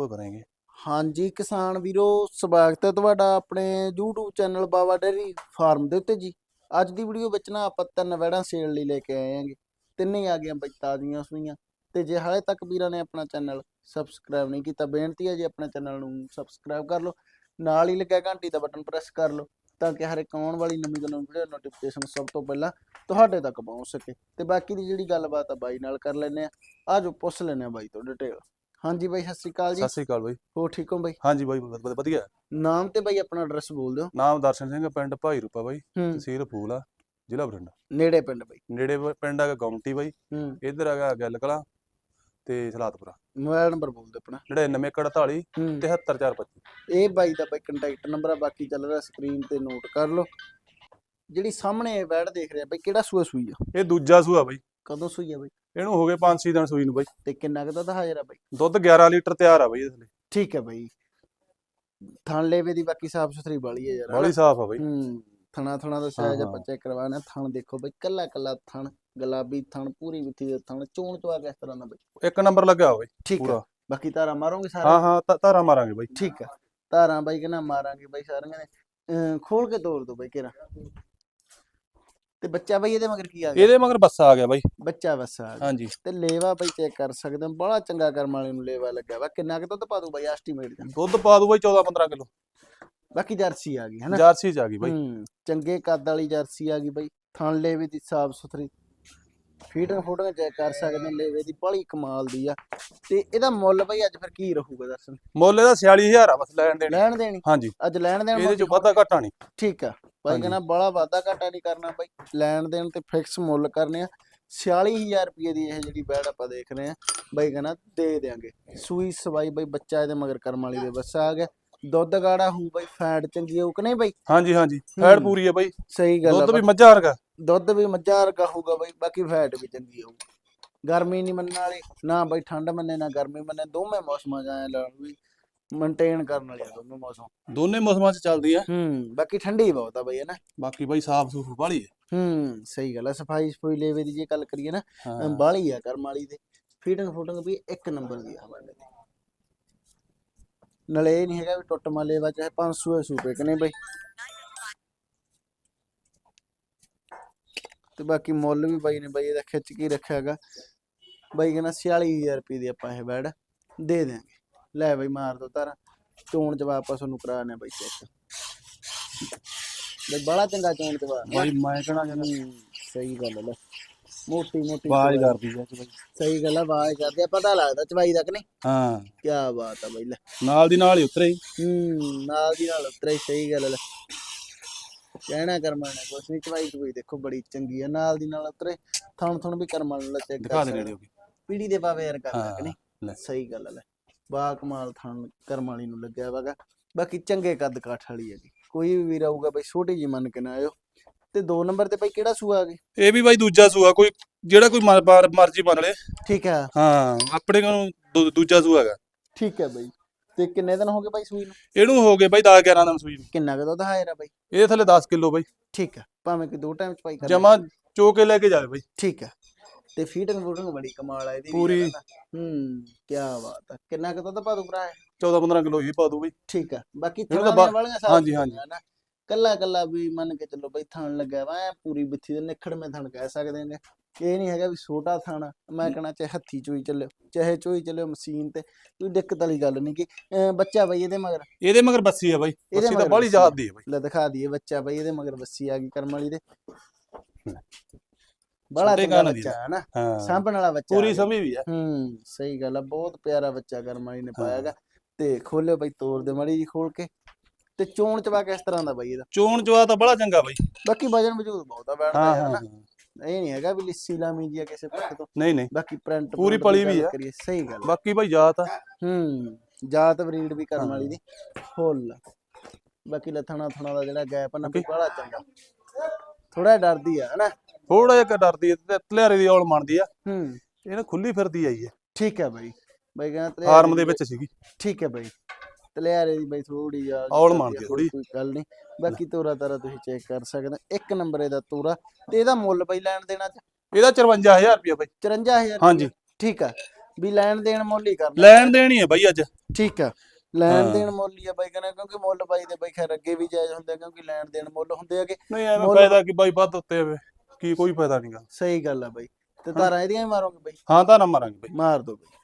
ਉਹ ਕਰਾਂਗੇ। ਹਾਂਜੀ, ਕਿਸਾਨ ਵੀਰੋ, ਸਵਾਗਤ ਹੈ ਤੁਹਾਡਾ ਆਪਣੇ YouTube channel Bawa dairy farm ਦੇ ਉੱਤੇ ਜੀ। ਅੱਜ ਦੀ ਵੀਡੀਓ ਵਿੱਚ ਨਾ ਆਪਾਂ ਤਿੰਨ ਵੈੜਾਂ ਸੇਲ ਲਈ ਲੈ ਕੇ ਆਏ ਆਂਗੇ ਤਿੰਨੇ ਆ ਗਈਆਂ ਬਈ ਤਾਜ਼ੀਆਂ ਸੂਈਆਂ। ਤੇ ਜੇ ਹਾਲੇ ਤੱਕ ਵੀਰਾਂ ਨੇ ਆਪਣਾ ਚੈਨਲ ਸਬਸਕ੍ਰਾਈਬ ਨਹੀਂ ਕੀਤਾ, ਬੇਨਤੀ ਹੈ ਜੀ ਆਪਣੇ ਚੈਨਲ ਨੂੰ ਸਬਸਕ੍ਰਾਈਬ ਕਰ ਲਓ। ਨਾਲ ਹੀ ਲੱਗਿਆ ਘੰਟੀ ਦਾ ਬਟਨ ਪ੍ਰੈਸ ਕਰ ਲਓ, ਤਾਂ ਕਿ ਹਰ ਇੱਕ ਆਉਣ ਵਾਲੀ ਨਵੀਂ ਤੋਂ ਨਵੀਂ ਵੀਡੀਓ ਨੋਟੀਫਿਕੇਸ਼ਨ ਸਭ ਤੋਂ ਪਹਿਲਾਂ ਤੁਹਾਡੇ ਤੱਕ ਪਹੁੰਚ ਸਕੇ। ਤੇ ਬਾਕੀ ਦੀ ਜਿਹੜੀ ਗੱਲਬਾਤ ਆ ਬਾਈ ਨਾਲ ਕਰ ਲੈਨੇ ਆ ਆਜੋ ਪੁੱਛ ਲੈਨੇ ਆ ਬਾਈ ਤੋਂ ਡਿਟੇਲ ਹਾਂਜੀ ਬਾਈ ਸਤਿ ਸ਼੍ਰੀ ਅਕਾਲ ਜੀ। ਸਤਿ ਸ੍ਰੀ ਅਕਾਲ ਬਾਈ। ਹੋ ਠੀਕ ਹੋ ਬਾਈ? ਹਾਂਜੀ ਬਾਈ ਵਧ- ਵਧੀਆ। ਨਾਮ ਤੇ ਬਾਈ ਆਪਣਾ ਐਡਰੈਸ ਬੋਲ ਦਿਓ। ਨਾਮ ਦਰਸ਼ਨ ਸਿੰਘ ਪਿੰਡ ਭਾਈ ਰੂਪਾ ਬਾਈ ਤਹਿਸੀਲ ਫੂਲ ਆ ਜ਼ਿਲ੍ਹਾ ਬਠਿੰਡਾ। ਨੇੜੇ ਪਿੰਡ ਬਾਈ। ਨੇੜੇ ਪਿੰਡ ਹੈਗਾ ਗੌਮਟੀ ਬਾਈ। ਇੱਧਰ ਹੈਗਾ ਗੱਲ ਕਲਾਂ ਤੇ ਸਲਾਤਪੁਰਾ ਮੋਬਾਈਲ ਨੰਬਰ ਬੋਲ ਦਿਓ ਆਪਣਾ। 9948 ਹੂੰ। 73425 ਇਹ ਬਾਈ ਦਾ ਬਾਈ ਕੰਟੈਕਟ ਨੰਬਰ ਆ ਬਾਕੀ ਚੱਲ ਰਿਹਾ ਸਕਰੀਨ ਤੇ ਨੋਟ ਕਰ ਲਓ। ਜਿਹੜੀ ਸਾਹਮਣੇ ਵੈੜ ਦੇਖ ਰਿਹਾ ਬਾਈ ਕਿਹੜਾ ਸੂਆ ਸੂਈ ਆ? ਇਹ ਦੂਜਾ ਸੂਆ ਬਾਈ। ਕਦੋਂ ਸੂਈ ਆ ਬਾਈ? ਇਹਨੂੰ ਹੋ ਗਏ 5-6 ਦਿਨ ਸੂਈ ਨੂੰ ਬਾਈ। ਤੇ ਕਿੰਨਾ ਕੁ ਦਾ ਹਾਜ਼ਰ ਆ ਬਾਈ? ਦੁੱਧ 11 ਲੀਟਰ ਤਿਆਰ ਆ ਬਾਈ ਇਸ ਲਈ। ਠੀਕ ਹੈ ਬਾਈ। ਥਣ ਲੇਵੇ ਦੀ ਬਾਕੀ ਸਾਫ਼ ਸੁਥਰੀ ਵਾਲੀ ਹੈ ਯਾਰ ਬੜੀ ਸਾਫ਼ ਆ ਬਾਈ। ਹੂੰ ਥਣਾ ਥਣਾ ਦਾ ਸਾਈਜ਼ ਹਾਂ। ਆਪਾਂ ਚੈੱਕ ਕਰਵਾਣਾ ਥਣ ਦੇਖੋ ਬਾਈ ਕੱਲਾ ਕੱਲਾ ਥਣ ਗੁਲਾਬੀ ਥਣ ਪੂਰੀ ਮਿੱਠੀ ਦੇ ਥਣ ਚੋਣ ਚਵਾ ਕਿਸ ਤਰ੍ਹਾਂ ਦਾ ਬਾਈ। ਇੱਕ ਨੰਬਰ ਲੱਗਿਆ ਬਾਈ ਠੀਕ ਹੈ ਬਾਕੀ ਧਾਰਾ ਮਾਰੋਗੇ ਸਾਰੇ? ਹਾਂ ਹਾਂ ਧਾਰਾ ਮਾਰਾਂਗੇ ਬਾਈ। ਠੀਕ ਆ। ਧਾਰਾਂ ਬਾਈ ਕਹਿੰਦਾ ਮਾਰਾਂਗੇ ਬਾਈ ਸਾਰੀਆਂ ਨੇ। ਖੋਲ ਕੇ ਤੋੜ ਦੋ ਬਾਈ ਕਿਰਾ ਤੇ ਬੱਚਾ ਬਾਈ ਇਹਦੇ ਮਗਰ ਕੀ ਆ ਗਿਆ? ਇਹਦੇ ਮਗਰ ਬੱਸਾ ਆ ਗਿਆ ਬਾਈ। ਬੱਚਾ ਵਸਾ ਆ ਗਿਆ। ਹਾਂਜੀ। ਤੇ ਲੇਵਾ ਬਾਈ ਚੈੱਕ ਕਰ ਸਕਦੇ ਹੋ ਬੜਾ ਚੰਗਾ ਕਰਮ ਵਾਲੇ ਨੂੰ ਲੇਵਾ ਲੱਗਿਆ ਵਾ। ਕਿੰਨਾ ਕੁ ਦੁੱਧ ਪਾ ਦੂ ਬਾਈ ਐਸਟੀਮੇਟ ਦਾ ਦੁੱਧ ਪਾ ਦੂ ਬਾਈ 14-15 ਕਿਲੋ। ਬਾਕੀ ਜਰਸੀ ਆ ਗਈ ਹਨਾ ਜਰਸੀ ਚ ਆ ਗਈ ਬਾਈ। ਹੂੰ ਚੰਗੇ ਕੱਦ ਵਾਲੀ ਜਰਸੀ ਆ ਗਈ ਬਾਈ। ਥਣ ਲੇਵੇ ਦੀ ਸਾਫ਼ ਸੁਥਰੀ। ਫੀਟਾਂ ਫੋਟੋਆਂ ਚੈੱਕ ਕਰ ਸਕਦੇ ਹੋ ਲੇਵੇ ਦੀ ਬੜੀ ਕਮਾਲ ਦੀ ਆ। ਤੇ ਇਹਦਾ ਮੁੱਲ ਬਾਈ ਅੱਜ ਫਿਰ ਕੀ ਰਹੂਗਾ ਦਰਸ਼ਨ ਮੁੱਲ ਇਹਦਾ 46000 ਆ ਬਸ ਲੈਣ ਦੇਣ। ਲੈਣ ਦੇਣੀ? ਹਾਂਜੀ। ਅੱਜ ਲੈਣ ਦੇਣ ਇਹਦੇ ਚ ਵਾਧਾ ਘਾਟਾ ਨਹੀਂ। ਠੀਕ ਆ। ਬਾਈ। ਕਹਿੰਦਾ ਬੜਾ ਵਾਧਾ ਘਾਟਾ ਨਹੀਂ ਕਰਨਾ ਬਾਈ ਲੈਣ ਦੇਣ ਤੇ ਫਿਕਸ ਮੁੱਲ ਕਰਨੇ ਆ। 46000 ਰੁਪਏ ਦੀ ਇਹ ਜਿਹੜੀ ਬੈਡ ਆਪਾਂ ਦੇਖ ਰਹੇ ਆ ਬਾਈ ਕਹਿੰਦਾ ਦੇ ਦੇਾਂਗੇ ਸੂਈ ਸਵਾਈ ਬਾਈ ਬੱਚਾ ਇਹਦੇ ਮਗਰ ਕਰਮ ਵਾਲੀ ਦੇ ਬੱਸਾ ਆ ਗਿਆ। ਦੁੱਧ ਗਾੜਾ ਹੂ ਬਾਈ ਫੈਟ ਚੰਗੀ ਹੋਊ ਕਿ ਨਹੀਂ ਬਾਈ? ਹਾਂਜੀ ਹਾਂਜੀ ਫੈਟ ਹੂੰ। ਪੂਰੀ ਆ ਬਾਈ। ਸਹੀ ਗੱਲ ਆ ਦੁੱਧ ਵੀ। ਮੱਝਾਂ ਵਰਗਾ। ਦੁੱਧ ਵੀ ਮੱਝਾਂ ਵਰਗਾ ਹੋਊਗਾ ਬਾਈ ਬਾਕੀ ਫੈਟ ਵੀ ਚੰਗੀ ਹੋਊ। ਗਰਮੀ ਨਹੀਂ ਮੰਨਣ ਵਾਲੀ ਨਾ ਬਾਈ ਠੰਡ ਮੰਨੇ ਨਾ ਗਰਮੀ ਮੰਨੇ ਦੋਵੇਂ ਮੌਸਮਾਂ ਜਾਂ ਲੈਣ ਵੀ ਮੇਨਟੇਨ ਕਰਨ ਵਾਲੀ ਆ ਦੋਵੇਂ ਮੌਸਮ। ਦੋਨੇ ਮੌਸਮਾਂ 'ਚ ਚੱਲਦੀ ਆ। ਹੂੰ ਬਾਕੀ ਠੰਡੀ ਬਹੁਤ ਆ ਬਾਈ ਹੈ ਨਾ? ਬਾਕੀ ਬਾਈ ਸਾਫ਼ ਸੂਫ ਵਾਲੀ ਹੈ ਹੂੰ ਸਹੀ ਗੱਲ ਆ ਸਫ਼ਾਈ ਸਫੂਈ ਲੇਵੇ ਦੀ ਜੇ ਗੱਲ ਕਰੀਏ ਨਾ ਹਾਂ। ਬਾਲੀ ਆ ਕਰਮ ਵਾਲੀ ਦੇ ਫੀਟਿੰਗ ਫੂਟਿੰਗ ਵੀ ਇੱਕ ਨੰਬਰ ਦੀ ਆ। ਹਵਾਲੇ ਦੀ ਨਾਲੇ ਨਹੀਂ ਹੈਗਾ ਵੀ ਟੁੱਟ ਮਾਲੇ ਵਾ ਚਾਹੇ 500 ਸੂਪੇ ਕਨੇ ਬਈ। ਤੇ ਬਾਕੀ ਮੁੱਲ ਵੀ ਬਾਈ ਨੇ ਬਾਈ ਇਹਦਾ ਖਿੱਚ ਕੇ ਹੀ ਰੱਖਿਆ ਹੈਗਾ। ਬਾਈ ਕਹਿੰਦਾ 46000 ਰੁਪਏ ਦੀ ਆਪਾਂ ਇਹ ਬੈਡ ਦੇ ਦਿਆਂਗੇ। ਲੈ ਬਾਈ ਮਾਰ ਦੋ ਤਾਰਾ। ਚੋਣ ਜਵਾਬ ਆਪਾਂ ਤੁਹਾਨੂੰ ਕਰਾਣੇ ਬਾਈ ਚੈੱਕ ਬਈ ਬੜਾ ਚੰਗਾ ਚੋਣ ਜਵਾਬ। ਬਾਈ ਮੈਂ ਕਹਣਾ ਹੂੰ, ਸਹੀ ਗੱਲ ਹੈ ਲੈ। ਮੋਟੀ ਮੋਟੀ ਬਾਜ ਚਵਾਈ। ਕਰਦੀ ਆ ਬਾਈ। ਸਹੀ ਗੱਲ ਆ ਆਵਾਜ਼ ਕਰਦੇ ਆ ਪਤਾ ਲੱਗਦਾ ਚਵਾਈ ਦਾ ਕਿ ਨਹੀਂ। ਹਾਂ। ਕੀ ਬਾਤ ਆ ਬਈ ਲੈ। ਨਾਲ ਦੀ ਨਾਲ ਹੀ ਉਤਰੇ ਹੀ। ਨਾਲ ਦੀ ਨਾਲ ਉਤਰਾ ਸਹੀ ਗੱਲ ਲੈ। ਕਹਿਣਾ ਕਰਮਾਂ ਨੇ ਕੁਛ ਨਹੀਂ ਚਵਾਈ ਚਵਾਈ ਦੇਖੋ ਬੜੀ ਚੰਗੀ ਆ ਨਾਲ ਦੀ ਨਾਲ ਉਤਰੇ। ਥਣ ਥਣ ਵੀ ਕਰਮਾਂ ਨੂੰ ਲੱਤੇ ਦਿਖਾ ਦੇ ਨੇੜੇ ਹੋ। ਪੀੜੀ ਦੇ ਪਾਵੇ ਯਾਰ ਕਰਦਾ ਕਿ ਨਹੀਂ ਲੈ। ਸਹੀ ਗੱਲ ਲੈ। ਬਾ ਕਮਾਲ ਥਣ ਕਰਮਾਂ ਵਾਲੀ ਨੂੰ ਲੱਗਿਆ ਵਾਗਾ ਬਾਕੀ ਚੰਗੇ ਕੱਦ ਕਾਠ ਵਾਲੀ ਹੈਗੀ। ਕੋਈ ਵੀ ਵੀਰ ਆਊਗਾ ਬਈ ਛੋਟੀ ਜੀ ਮੰਨ ਕੇ ਨਾ ਆਇਓ। ਤੇ ਦੋ ਨੰਬਰ ਤੇ ਬਈ ਕਿਹੜਾ ਸੂਆ ਆ ਗਈ ਇਹ ਵੀ ਬਾਈ ਦੂਜਾ ਸੂਆ ਕੋਈ ਜਿਹੜਾ ਕੋਈ ਮਰ- ਮਰ- ਮਰਜ਼ੀ ਮੰਨ ਲੇ। ਠੀਕ ਹੈ ਹਾਂ ਆਪਣੇ ਕੋਲ ਦੂ- ਦੂਜਾ ਸੂਆ ਹੈਗਾ। ਠੀਕ ਹੈ ਬਈ। ਤੇ ਕਿੰਨੇ ਦਿਨ ਹੋ ਗਏ ਬਾਈ ਸੂਈ ਨੂੰ? ਇਹਨੂੰ ਹੋ ਗਏ ਬਾਈ 10 11 ਦਿਨ ਸੂਈ ਨੂੰ। ਕਿੰਨਾ ਕੁ ਦੁੱਧ ਹਾਇਰ ਆ ਬਾਈ? ਇਹਦੇ ਥੱਲੇ 10 ਕਿਲੋ ਬਾਈ। ਠੀਕ ਹੈ ਭਾਵੇਂ ਕਿ ਦੋ ਟਾਈਮ ਚ ਪਾਈ ਕਰ ਜਮਾ ਚੋ ਕੇ ਲੈ ਕੇ ਜਾਵੇ ਬਾਈ। ਠੀਕ ਹੈ ਤੇ ਫੀਟਿੰਗ ਫੂਟਿੰਗ ਬੜੀ ਕਮਾਲ ਆ ਇਹਦੀ ਪੂਰੀ। ਹੂੰ ਕੀ ਬਾਤ ਹੈ ਕਿੰਨਾ ਕੁ ਦੁੱਧ ਪਾ ਦੂ ਭਰਾ ਇਹ? 14 15 ਕਿਲੋ ਹੀ ਪਾ ਦੂ ਬਾਈ ਠੀਕ ਹੈ ਬਾਕੀ ਇਹਨੂੰ ਥਾਂ ਤਾਂ ਬਾ- ਵਾਲੀਆਂ ਸਾਫ਼ ਹਾਂਜੀ, ਹਾਂਜੀ। ਕੱਲਾ ਕੱਲਾ ਵੀ ਮੰਨ ਕੇ ਚੱਲੋ ਬਈ ਥਣ ਲੱਗਾ ਵਾ ਪੂਰੀ ਬਿੱਥੀ ਦੇ ਨਿਖੜਵੇਂ ਥਣ ਕਹਿ ਸਕਦੇ ਨੇ ਇਹ ਨਹੀਂ ਹੈਗਾ ਵੀ ਛੋਟਾ ਥਣ ਆ। ਮੈਂ ਕਹਣਾ ਚਾਹੇ ਹੱਥੀ ਚੋਈ ਚੱਲਿਓ ਚਾਹੇ ਚੋਈ ਚੱਲਿਓ ਮਸ਼ੀਨ ਤੇ ਕੋਈ ਦਿੱਕਤ ਵਾਲੀ ਗੱਲ ਨਹੀਂ ਕਿ ਬੱਚਾ ਬਈ ਇਹਦੇ ਮਗਰ ਇਹਦੇ ਮਗਰ ਬੱਸੀ ਆ ਬਾਈ ਬੱਸੀ ਤਾਂ ਆ। ਯਾਦ ਦੀ ਆ ਬਾਈ ਲੈ ਦਿਖਾ ਦਈਏ ਬੱਚਾ ਬਈ ਇਹਦੇ ਮਗਰ ਬੱਸੀ ਆ ਗਈ ਕਰਮ ਵਾਲੀ ਦੇ ਬੜਾ ਚੰਗਾ ਬੱਚਾ ਹੈ ਨਾ ਸਾਂਭਣ ਵਾਲਾ ਬੱਚਾ ਪੂਰੀ। ਸਮਝ ਵੀ ਆ। ਹੂੰ ਸਹੀ ਗੱਲ ਆ ਬਹੁਤ ਪਿਆਰਾ ਬੱਚਾ ਕਰਮਾਲੀ ਨੇ। ਪਾਇਆਗਾ। ਤੇ ਖੋਲਿਓ ਬਈ ਤੋੜ ਦੇ ਮੜੀ ਜੀ ਖੋਲ ਕੇ। ਤੇ ਚੋਣ ਚਵਾ ਕਿਸ ਤਰ੍ਹਾਂ ਦਾ ਬਈ ਇਹਦਾ? ਚੋਣ ਚਵਾ ਤਾਂ ਬੜਾ ਚੰਗਾ ਬਾਈ। ਬਾਕੀ ਵਜਨ ਵਜੂਦ ਬਹੁਤ ਆ ਬੈਠਦਾ ਹਾਂ ਨਾ। ਇਹ ਨਹੀਂ ਹੈਗਾ ਵੀ ਲਿੱਸੀ ਲਾਮੀ ਜੀ ਆ ਕਿਸੇ ਪੱਖ ਤੋਂ। ਨਹੀਂ ਨਹੀਂ। ਬਾਕੀ ਪ੍ਰਿੰਟ ਪੂਰੀ ਪਲੀ ਵੀ ਆ। ਸਹੀ ਗੱਲ। ਬਾਕੀ ਬਾਈ ਜਾਤ ਆ। ਹੂੰ ਜਾਤ ਬਰੀਡ ਵੀ ਕਰਨ। ਵਾਲੀ ਦੀ। ਫੁੱਲ। ਬਾਕੀ ਲੱਥਣਾ ਥਣਾ ਦਾ ਜਿਹੜਾ ਗੈਪ ਨਾ ਬੜਾ ਚੰਗਾ। ਥੋੜਾ ਡਰਦੀ ਆ ਹਨਾ ਥੋੜਾ ਜਿਹਾ ਡਰਦੀ ਤੇ ਤਲਿਆਰੇ ਦੀ ਔਲ ਮੰਨਦੀ ਆ। ਹੂੰ। ਇਹ ਨਾ ਖੁੱਲੀ ਫਿਰਦੀ ਆਈ ਹੈ ਠੀਕ ਹੈ ਬਾਈ। ਬਾਈ ਕਹਿੰਦਾ ਤਲਿਆਰੇ ਫਾਰਮ ਦੇ ਵਿੱਚ ਸੀਗੀ। ਠੀਕ ਹੈ ਬਾਈ। ਤਲਿਆਰੇ ਦੀ ਬਾਈ ਥੋੜੀ ਆ ਔਲ ਮਾਰਦੀ ਆ ਥੋੜ੍ਹੀ। ਕੋਈ ਗੱਲ ਨਹੀਂ। ਬਾਕੀ ਤੋਰਾ ਤਾਰਾ ਤੁਸੀਂ ਚੈੱਕ ਕਰ ਸਕਦੇ। ਇੱਕ ਨੰਬਰ ਇਹਦਾ ਤੋਰਾ ਤੇ ਇਹਦਾ ਮੁੱਲ ਬਾਈ ਲੈਣ ਦੇਣਾ ਚ? ਇਹਦਾ 54000 ਰੁਪਇਆ ਬਾਈ। 54000 ਹਾਂਜੀ। ਠੀਕ ਆ। ਵੀ ਲੈਣ ਦੇਣ ਮੁੱਲ ਹੀ ਕਰਨਾ। ਲੈਣ ਦੇਣ ਹੀ ਹੈ ਬਾਈ ਅੱਜ। ਠੀਕ ਆ। ਲੈਣ। ਦੇਣ ਮੁੱਲ ਹੀ ਆ ਬਾਈ ਕਹਿੰਦਾ ਕਿਉਂਕਿ ਮੁੱਲ ਬਾਈ ਦੇ ਬਾਈ ਖੈਰ ਅੱਗੇ ਵੀ ਜਾਇਜ਼ ਹੁੰਦੇ ਆ ਕਿਉਂਕਿ ਲੈਣ ਦੇਣ ਮੁੱਲ ਹੁੰਦੇ ਆਗੇ ਨਹੀਂ ਐਵੇਂ ਫਾਇਦਾ ਕੀ ਬਾਈ ਵੱਧ ਉੱਤੇ ਹੋਵੇ। ਕੀ ਕੋਈ ਫਾਇਦਾ ਨਹੀਂਗਾ ਸਹੀ ਗੱਲ ਆ ਬਾਈ। ਤੇ ਤਾਰਾਂ ਇਹਦੀਆਂ ਹੀ ਮਾਰੋਗੇ ਬਾਈ। ਹਾਂ ਤਾਂ ਨਾ ਮਾਰਾਂਗੇ ਬਾਈ। ਮਾਰ ਦੋ ਬਾਈ।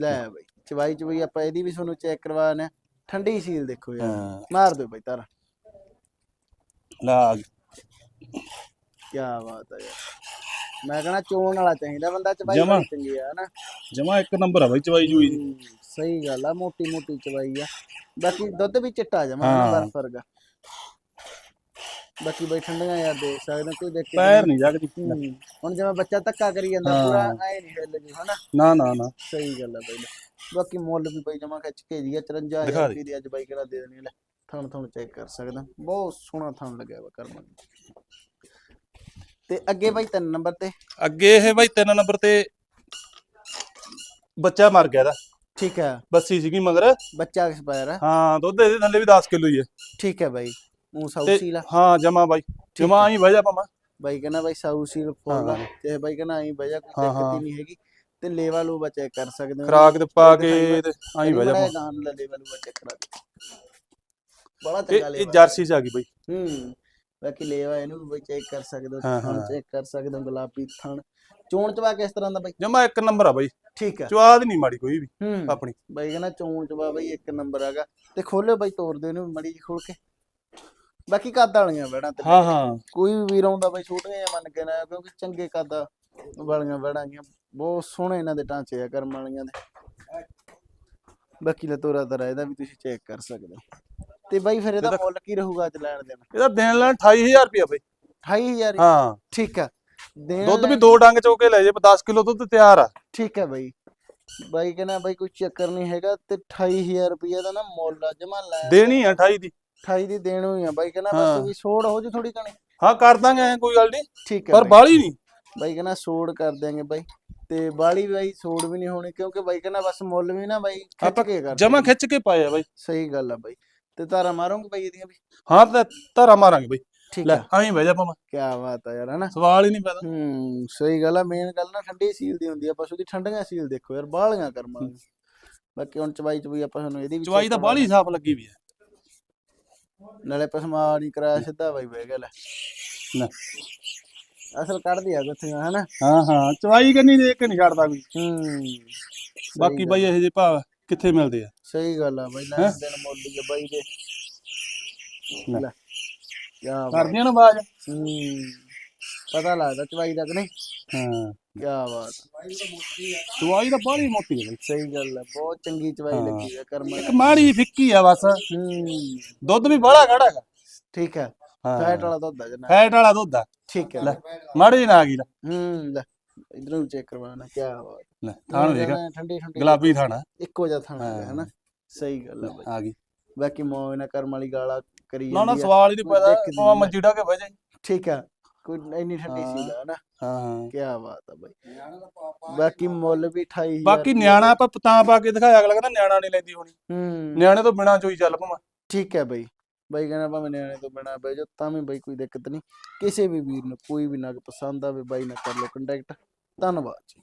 ਲੈ ਬਾਈ ਚਵਾਈ ਚਵਾਈ ਆਪਾਂ ਇਹਦੀ ਵੀ ਤੁਹਾਨੂੰ ਚੈੱਕ ਕਰਵਾਣਾ ਠੰਡੀ ਸੀਲ ਦੇਖੋ ਯਾਰ। ਹਾਂ। ਮਾਰ ਦਿਓ ਬਾਈ ਤਾਰਾ ਲਾ ਕੀ ਬਾਤ ਆ ਯਾਰ। ਮੈਂ ਕਹਣਾ ਚੋਣ ਵਾਲਾ ਚਾਹੀਦਾ ਬੰਦਾ ਚਵਾਈ ਜਮਾਂ। ਬੜੀ ਚੰਗੀ ਆ ਹਨਾ। ਜਮਾ ਇੱਕ ਨੰਬਰ ਆ ਬਾਈ ਚਵਾਈ ਜੂਈ ਦੀ। ਸਹੀ ਗੱਲ ਆ ਮੋਟੀ ਮੋਟੀ ਚਵਾਈ ਆ। ਬਾਕੀ ਦੁੱਧ ਵੀ ਚਿੱਟਾ ਜਮਾ ਹਾਂ। ਬਰਫ ਵਰਗਾ। ਬਾਕੀ ਬਈ ਠੰਡੀਆਂ ਯਾਰ ਦੇਖ ਸਕਦੇ ਹੋ, ਕੋਈ ਦੇਖ ਕੇ ਪੈਰ ਨਹੀਂ ਜਗਦੀ ਹੂੰ, ਹੁਣ ਜਿਵੇਂ ਬੱਚਾ ਧੱਕਾ ਕਰੀ ਜਾਂਦਾ ਹਾਂ। ਪੂਰਾ ਐ ਨਹੀਂ ਹਿੱਲ ਜੂ ਹਨਾ? ਨਾ ਨਾ ਨਾ। ਸਹੀ ਗੱਲ ਆ ਬਈ। ਬਾਕੀ ਮੁੱਲ ਵੀ ਬਈ ਜਮਾ ਖਿੱਚ ਕੇ ਜੀ 54000 ਦਿਖਾ ਦੇ। ਰੁਪਏ ਦੀ ਅੱਜ ਬਾਈ ਕਿਹੜਾ ਦੇ ਦੇਣੀ ਲੈ ਥਣ ਥਣ ਚੈੱਕ ਕਰ ਸਕਦਾ। ਬਹੁਤ ਸੋਹਣਾ ਥਣ ਲੱਗਿਆ ਵਾ ਕਰਮਾਂ। ਤੇ ਅੱਗੇ ਬਾਈ ਤਿੰਨ ਨੰਬਰ ਤੇ? ਅੱਗੇ ਇਹ ਬਾਈ ਤਿੰਨ ਨੰਬਰ ਤੇ ਬੱਚਾ ਮਰ ਗਿਆ ਦਾ ਠੀਕ ਹੈ ਬੱਸੀ ਸੀਗੀ ਮਗਰ। ਬੱਚਾ ਐਕਸਪਾਇਰ ਹਾਂ ਦੁੱਧ ਇਹਦੇ ਥੱਲੇ ਵੀ 10 ਕਿਲੋ ਹੀ ਹੈ ਠੀਕ ਹੈ ਬਾਈ। ਮੂੰਹ ਸਾਊ ਸੀਲ ਆ। ਹਾਂ ਜਮਾ ਬਾਈ। ਜਮਾ ਹੀ ਵਜਾ ਪਾਵਾਂ ਬਾਈ ਕਹਿੰਦਾ ਬਾਈ ਸਾਊ ਸੀਲ ਫੁੱਲ। ਤੇ ਬਾਈ ਕਹਿੰਦਾ ਆਈ ਵਜਾ ਕੋਈ ਦਿੱਕਤ ਨਹੀਂ ਹੈਗੀ। ਤੇ ਲੇਵਾ ਲੂਵਾ ਚੈੱਕ ਕਰ ਸਕਦੇ ਹੋ। ਖਰਾਕ ਤੇ ਪਾ ਕੇ ਤੇ ਆਈ ਵਜਾ ਪਾਵਾਂ ਗਾਨ ਲੈ ਲੇਵਾ ਲੂਵਾ ਚੈੱਕ ਕਰਾ ਦੇ। ਬੜਾ ਇਹ ਚੰਗਾ ਇਹ ਲੇਵਾ। ਜਰਸੀ ਚ ਆ ਗਈ ਬਾਈ। ਹੂੰ। ਬਾਕੀ ਲੇਵਾ ਇਹਨੂੰ ਵੀ ਬਾਈ ਚੈੱਕ ਕਰ ਸਕਦੇ ਹੋ। ਹਾਂ, ਥਣ। ਚੈੱਕ ਕਰ ਸਕਦੇ ਹੋ ਗੁਲਾਬੀ ਥਣ। ਚੋਣ ਚਵਾ ਕਿਸ ਤਰ੍ਹਾਂ ਦਾ ਬਾਈ? ਜਮਾ ਇੱਕ ਨੰਬਰ ਆ ਬਾਈ। ਠੀਕ ਹੈ ਚਵਾਦ ਨਹੀਂ ਮਾੜੀ ਕੋਈ ਵੀ ਆਪਣੀ। ਬਾਈ ਕਹਿੰਦਾ ਚੋਣ ਚਵਾ ਬਾਈ ਇੱਕ ਨੰਬਰ ਹੈਗਾ ਤੇ ਖੋਲਿਓ ਬਾਈ ਤੋੜ ਦਿਓ ਇਹਨੂੰ ਮੜੀ ਜੀ ਖੋਲ ਕੇ। ਬਾਕੀ ਕੱਦ ਵਾਲੀਆਂ ਬੈੜਾਂ ਤੇ ਹਾਂ ਹਾਂ। ਕੋਈ ਵੀ ਵੀਰ ਆਉਂਦਾ ਬਾਈ ਛੋਟੀਆਂ ਜਿਹਾ ਮੰਨ ਕੇ ਨਾ ਕਿਉਂਕਿ ਚੰਗੇ ਕੱਦ ਵਾਲੀਆਂ ਬੈੜਾਂ ਗੀਆਂ ਬਹੁਤ ਸੋਹਣੇ ਇਹਨਾਂ ਦੇ ਢਾਂਚੇ ਆ ਕਰਮ ਵਾਲੀਆਂ ਦੇ। ਬਾਕੀ ਲੈ ਤੋਰਾ ਇਹਦਾ ਵੀ ਤੁਸੀਂ ਚੈੱਕ ਕਰ ਸਕਦੇ ਹੋ। ਤੇ ਬਾਈ ਫਿਰ ਇਹਦਾ ਮੁੱਲ ਕੀ ਰਹੂਗਾ ਅੱਜ ਲੈਣ ਦੇਣ ਇਹਦਾ ਦੇਣ ਲੈਣ 28000 ਰੁਪਇਆ ਬਾਈ। 28000 ਹਾਂ? ਠੀਕ ਆ। ਦੁੱਧ ਵੀ ਦੋ ਡੰਗ ਚੋ ਕੇ ਲੈ ਜੇ 10 ਕਿਲੋ ਦੁੱਧ ਤਿਆਰ ਆ। ਠੀਕ ਹੈ ਬਾਈ। ਬਾਈ ਕਹਿੰਦਾ ਬਾਈ ਕੋਈ ਚੱਕਰ ਨਹੀਂ ਹੈਗਾ ਤੇ 28000 ਰੁਪਏ ਦਾ ਨਾ ਮੁੱਲ ਜਮਾ ਲੈ ਦੇਣੀ ਆ 28 ਦੀ। 28 ਦੀ ਦੇਣ ਹੋਈ ਆ ਬਾਈ ਕਹਿੰਦਾ ਹਾਂ। ਬਸ ਵੀ ਸੋੜ ਹੋ ਜੂ ਥੋੜੀ ਕਣੀ ਹਾਂ ਕਰ ਦਾਂਗੇ ਐਂ ਕੋਈ ਗੱਲ ਨਹੀਂ। ਠੀਕ ਹੈ ਪਰ ਬਾਈ। ਬਾਲੀ ਨਹੀਂ। ਬਾਈ ਕਹਿੰਦਾ ਸੋੜ ਕਰ ਦਿਆਂਗੇ ਬਾਈ। ਤੇ ਬਾਲੀ ਬਾਈ ਸੋੜ ਵੀ ਨਹੀਂ ਹੋਣੀ ਕਿਉਂਕਿ ਬਾਈ ਕਹਿੰਦਾ ਬਸ ਮੁੱਲ ਵੀ ਨਾ ਬਾਈ ਖਿੱਚ ਆਪਾਂ ਕੇ ਕਰ ਜਮਾ। ਖਿੱਚ ਕੇ ਪਾਏ ਆ ਬਾਈ। ਸਹੀ ਗੱਲ ਆ ਬਾਈ। ਤੇ ਤਾਰਾ ਮਾਰੋਗੇ ਬਾਈ ਇਹਦੀਆਂ ਵੀ? ਹਾਂ ਤੇ ਧਾਰਾ ਮਾਰਾਂਗੇ ਬਾਈ। ਠੀਕ ਲੈ ਹੈ ਆਹੀਂ ਬਹਿ ਜਾ ਪਾਵਾਂ ਕੀ ਬਾਤ ਆ ਯਾਰ ਹਨਾ? ਸਵਾਲ ਹੀ ਨਹੀਂ ਪੈਦਾ। ਹੂੰ ਸਹੀ ਗੱਲ ਆ ਮੇਨ ਗੱਲ ਨਾ ਠੰਡੀ ਸੀਲ ਦੀ ਹੁੰਦੀ ਆ ਪਸ਼ੂ ਦੀ ਠੰਡੀਆਂ ਸੀਲ ਦੇਖੋ ਯਾਰ ਬਾਲੀਆਂ ਕਰਮਾਂ। ਬਾਕੀ ਹੁਣ ਚਵਾਈ ਚਵਾਈ ਆਪਾਂ ਤੁਹਾਨੂੰ ਇਹਦੀ ਵੀ ਚਵਾਈ ਤਾਂ ਬਾਲੀ ਸਾਫ਼ ਲੱਗੀ ਵੀ ਆ। ਨਾਲੇ ਪਸਮਾ ਨਹੀਂ ਕਰਾਇਆ ਸਿੱਧਾ ਬਾਈ ਬਹਿ ਗਿਆ ਲੈ। ਅਸਲ ਕੱਢਦੀ ਆ ਗੁੱਥੀਆਂ ਹਨਾ? ਹਾਂ ਹਾਂ ਚਵਾਈ ਕੰਨੀ ਦੇਖ ਕੇ ਨਹੀਂ ਛੱਡਦਾ ਕੋਈ। ਹੂੰ ਬਾਕੀ ਬਾਈ ਇਹੋ ਜਿਹੇ ਭਾਵ ਕਿੱਥੇ ਮਿਲਦੇ ਆ? ਸਹੀ ਗੱਲ ਆ ਬਾਈ ਲੈਣ ਦੇਣ ਮੁੱਲ ਆ ਬਾਈ ਦੇ। ਲੈ। ਕਰਦੀਆਂ ਨਾ ਬਾਜ? ਹੂੰ ਪਤਾ ਲੱਗਦਾ ਚਵਾਈ ਦਾ ਕਿ ਨਹੀਂ। ਹਾਂ। ਕਿਆ ਬਾਤ ਚਵਾਈ ਤਾਂ ਬਾਲੀ ਮੋਟੀ ਹੈ। ਬਾਈ ਸਹੀ ਗੱਲ ਆ ਬਹੁਤ ਚੰਗੀ ਚਵਾਈ ਹਾਂ। ਲੱਗੀ ਆ ਕਰਮਾਂ ਇੱਕ ਮਾੜੀ ਫਿੱਕੀ ਆ ਬਸ। ਹੂੰ। ਦੁੱਧ ਵੀ ਬਾਹਲਾ ਖੜਾ ਹੈਗਾ। ਠੀਕ ਹੈ। ਹਾਂ। ਫੈਟ ਵਾਲਾ ਦੁੱਧ ਆ ਜਨਾ ਫੈਟ ਵਾਲਾ ਦੁੱਧ ਆ ਠੀਕ ਹੈ। ਲੈ ਮਾੜੀ ਜਿਹੀ ਨਾ ਆ ਗਈ ਲੈ। ਹੂੰ ਲੈ ਇਧਰੋਂ ਚੈੱਕ ਕਰਵਾਣਾ ਕਿਆ ਬਾਤ। ਲੈ ਥਾਣ ਵੇਖ। ਠੰਡੀ ਠੰਡੀ ਗੁਲਾਬੀ ਥਾਣਾ ਇੱਕੋ ਜਿਹਾ ਥਾਣਾ ਹਾਂ। ਹੈ ਹਨਾ? ਸਹੀ ਗੱਲ ਬਾਈ। ਆ ਗਈ। ਬਾਕੀ ਮੌਜ ਨਾਲ ਕਰਮ ਵਾਲੀ ਗਾਲਾ ਕਰੀ ਨਾ ਨਾ ਜਾਂਦੀ ਆ। ਸਵਾਲ ਹੀ ਨਹੀਂ ਪੈਦਾ। ਦਿੱਕਤ ਭਾਵੇਂ ਨਹੀਂ ਮੰਜੀ ਢਾ ਕੇ ਬਹਿ ਜਾਈ। ਠੀਕ ਆ ਕੋਈ ਇੰਨੀ ਠੰਡੀ ਹਾਂ। ਸੀ ਨਾ। ਹਾਂ ਹਾਂ। ਕੀ ਬਾਤ ਆ ਬਾਈ। ਬਾਕੀ ਮੁੱਲ ਵੀ 28000 ਬਾਕੀ ਨਿਆਣਾ ਆਪਾਂ ਤਾਂ ਪਾ ਕੇ ਦਿਖਾਇਆ ਅਗਲਾ ਕਹਿੰਦਾ ਨਿਆਣਾ ਨਹੀਂ ਲੈਂਦੀ ਹੋਣੀ। ਹੂੰ। ਨਿਆਣੇ ਤੋਂ ਬਿਨਾ ਚੋਈ ਚੱਲ ਪਵਾਂ। ਠੀਕ ਹੈ ਬਾਈ। ਬਾਈ ਕਹਿੰਦਾ ਭਾਵੇਂ ਨਿਆਣੇ ਤੋਂ ਬਿਨਾ ਬਹਿ ਜਾਓ ਤਾਂ ਵੀ ਬਾਈ ਕੋਈ ਦਿੱਕਤ ਨਹੀਂ। ਕਿਸੇ ਵੀ ਵੀਰ ਨੂੰ ਕੋਈ ਵੀ ਨਗ ਪਸੰਦ ਆਵੇ ਬਾਈ ਨਾਲ ਕਰ ਲਓ ਕੰਟੈਕਟ ਧੰਨਵਾਦ ਜੀ।